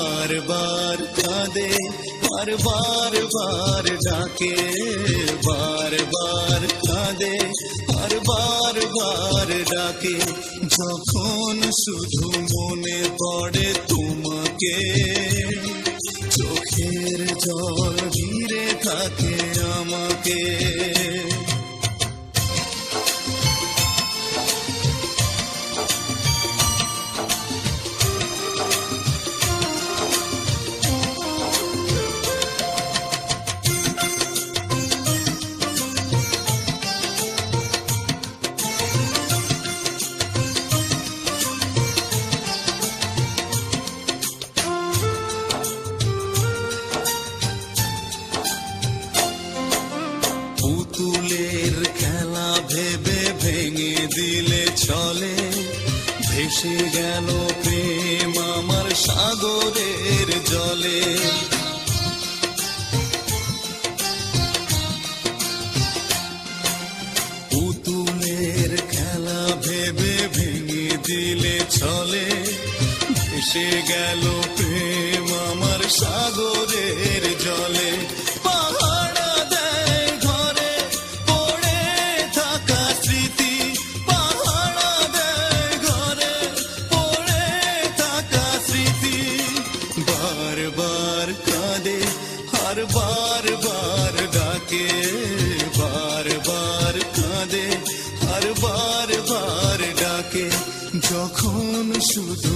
বারবার কাঁদে আর বার ডাকে বারবার কাঁদে আর বার বার ডাকে যখন শুধু মনে পড়ে তোমাকে চোখের জল ঘিরে থাকে আমাকে ভেসে গেল প্রেম আমার সাগরের জলে। পুতুলের খেলা ভেবে ভেঙে দিলে চলে ভেসে গেল প্রেম আমার সাগরের জলে। বার বার ডাকে বারবার কাঁদে আর বার বার ডাকে যখন শুধু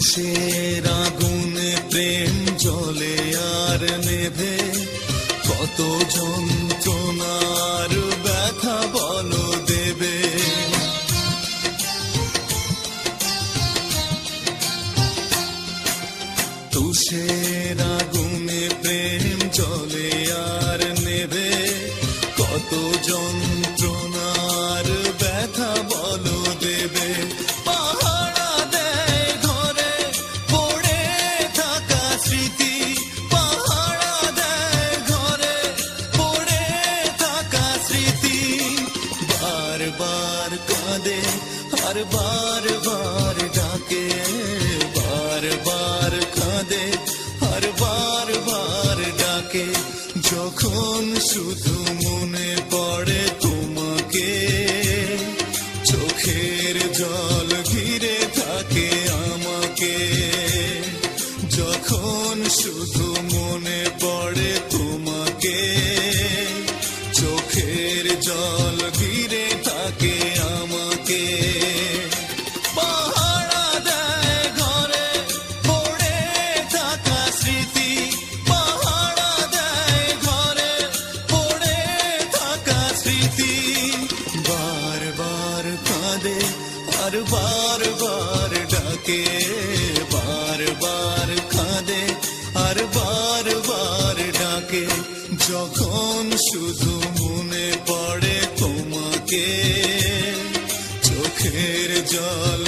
তুষের আগুনে প্রেম জলে আর নেভে। কত যন্ত্রণার ব্যথা বলো দেবে। তুষের আগুনে প্রেম জলে আর বারবার কাঁদে আর বার বার ডাকে বারবার কাঁদে আর বার বার ডাকে যখন শুধু মনে পড়ে তোমাকে চোখের জল ঘিরে থাকে আমাকে যখন শুধু আর বারবার ডাকে বারবার কাঁদে আর বারবার ডাকে যখন শুধু মনে পড়ে তোমাকে চোখের জল